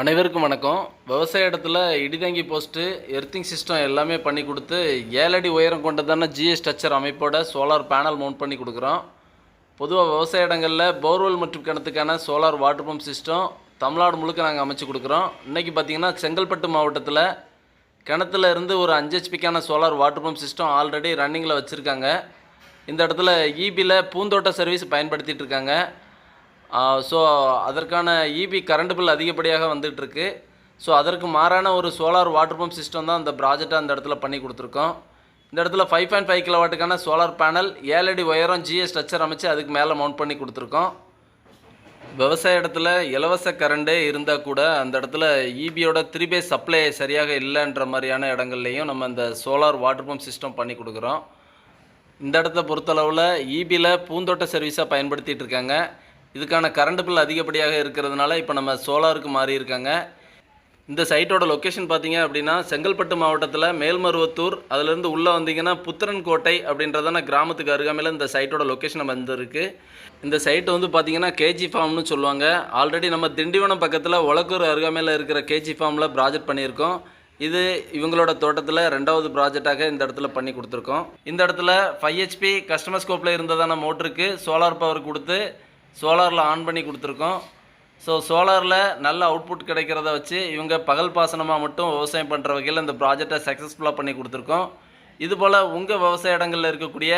அனைவருக்கும் வணக்கம். விவசாய இடத்துல இடிதங்கி போஸ்ட்டு எர்த்திங் சிஸ்டம் எல்லாமே பண்ணி கொடுத்து ஏழடி உயரம் கொண்டதான ஜிஎஸ் ஸ்ட்ரக்சர் அமைப்போட சோலார் பேனல் மவுண்ட் பண்ணி கொடுக்குறோம். பொதுவாக விவசாய இடங்களில் போர்வெல் மற்றும் கிணத்துக்கான solar water pump system Tamil Nadu முழுக்க நாங்கள் அமைச்சு கொடுக்குறோம். இன்றைக்கி பார்த்தீங்கன்னா செங்கல்பட்டு மாவட்டத்தில் கிணத்துல இருந்து ஒரு அஞ்சு ஹெச்பிக்கான solar water pump system already ரன்னிங்கில் வச்சுருக்காங்க. இந்த இடத்துல ஈபியில் பூந்தோட்ட சர்வீஸ் பயன்படுத்திகிட்டு இருக்காங்க. ஸோ அதற்கான இபி கரண்ட் பில் அதிகப்படியாக வந்துகிட்ருக்கு ஸோ அதற்கு மாறான ஒரு சோலார் வாட்டர் பம்ப் சிஸ்டம் தான் அந்த ப்ராஜெக்டாக அந்த இடத்துல பண்ணி கொடுத்துருக்கோம். இந்த இடத்துல ஃபைவ் பாயிண்ட் ஃபைவ் கிலோவாட்டுக்கான சோலார் பேனல் ஏழடி உயரம் ஜிஎஸ் ஸ்ட்ரக்சர் அமைச்சு அதுக்கு மேலே மவுண்ட் பண்ணி கொடுத்துருக்கோம். விவசாய இடத்துல இலவச கரண்டே இருந்தால் கூட அந்த இடத்துல இபியோட த்ரீ பேஸ் சப்ளை சரியாக இல்லைன்ற மாதிரியான இடங்கள்லையும் நம்ம இந்த சோலார் வாட்டர் பம்ப் சிஸ்டம் பண்ணி கொடுக்குறோம். இந்த இடத்த பொறுத்தளவில் இபியில் பூந்தோட்ட சர்வீஸாக பயன்படுத்திகிட்டு இருக்காங்க. இதுக்கான கரண்ட் பில் அதிகப்படியாக இருக்கிறதுனால இப்போ நம்ம சோலாருக்கு மாறியிருக்காங்க. இந்த சைட்டோட லொக்கேஷன் பார்த்தீங்க அப்படின்னா செங்கல்பட்டு மாவட்டத்தில் மேல்மருவத்தூர் அதுலேருந்து உள்ளே வந்தீங்கன்னா புத்திரன்கோட்டை அப்படின்றதான கிராமத்துக்கு அருகாமையில் இந்த சைட்டோட லொக்கேஷன் வந்திருக்கு. இந்த சைட் வந்து பார்த்தீங்கன்னா கேஜி ஃபார்ம்னு சொல்லுவாங்க. ஆல்ரெடி நம்ம திண்டிவனம் பக்கத்தில் ஒலக்கூர் அருகாமையில் இருக்கிற கேஜி ஃபார்மில் ப்ராஜெக்ட் பண்ணியிருக்கோம். இது இவங்களோட தோட்டத்தில் ரெண்டாவது ப்ராஜெக்டாக இந்த இடத்துல பண்ணி கொடுத்துருக்கோம். இந்த இடத்துல ஃபைவ் ஹெச்பி கஸ்டமர் ஸ்கோப்பில் இருந்ததான மோட்டருக்கு சோலார் பவர் கொடுத்து சோலாரில் ஆன் பண்ணி கொடுத்துருக்கோம். ஸோ சோலாரில் நல்ல அவுட்புட் கிடைக்கிறத வச்சு இவங்க பகல் பாசனமாக மட்டும் விவசாயம் பண்ணுற வகையில் இந்த ப்ராஜெக்டை சக்ஸஸ்ஃபுல்லாக பண்ணி கொடுத்துருக்கோம். இதுபோல் உங்கள் விவசாய இடங்களில் இருக்கக்கூடிய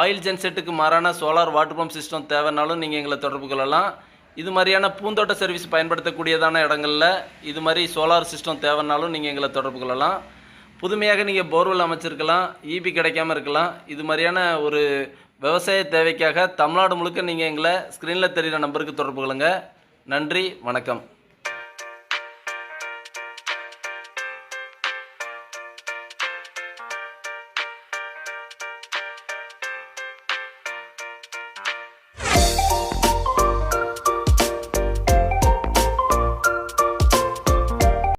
ஆயில் ஜென்செட்டுக்கு மாறான சோலார் வாட்டர் பம்ப் சிஸ்டம் தேவைன்னாலும் நீங்கள் எங்களை தொடர்பு கொள்ளலாம். இது மாதிரியான பூந்தோட்ட சர்வீஸ் பயன்படுத்தக்கூடியதான இடங்களில் இது மாதிரி சோலார் சிஸ்டம் தேவைன்னாலும் நீங்கள் எங்களை தொடர்பு கொள்ளலாம். புதுமையாக நீங்கள் போர்வெல் அமைச்சிருக்கலாம் ஈபி கிடைக்காம இருக்கலாம். இது மாதிரியான ஒரு விவசாய தேவைக்காக தமிழ்நாடு முழுக்க நீங்கள் எங்களை ஸ்க்ரீனில் தெரிகிற நம்பருக்கு தொடர்பு கொள்ளுங்கள் நன்றி வணக்கம்.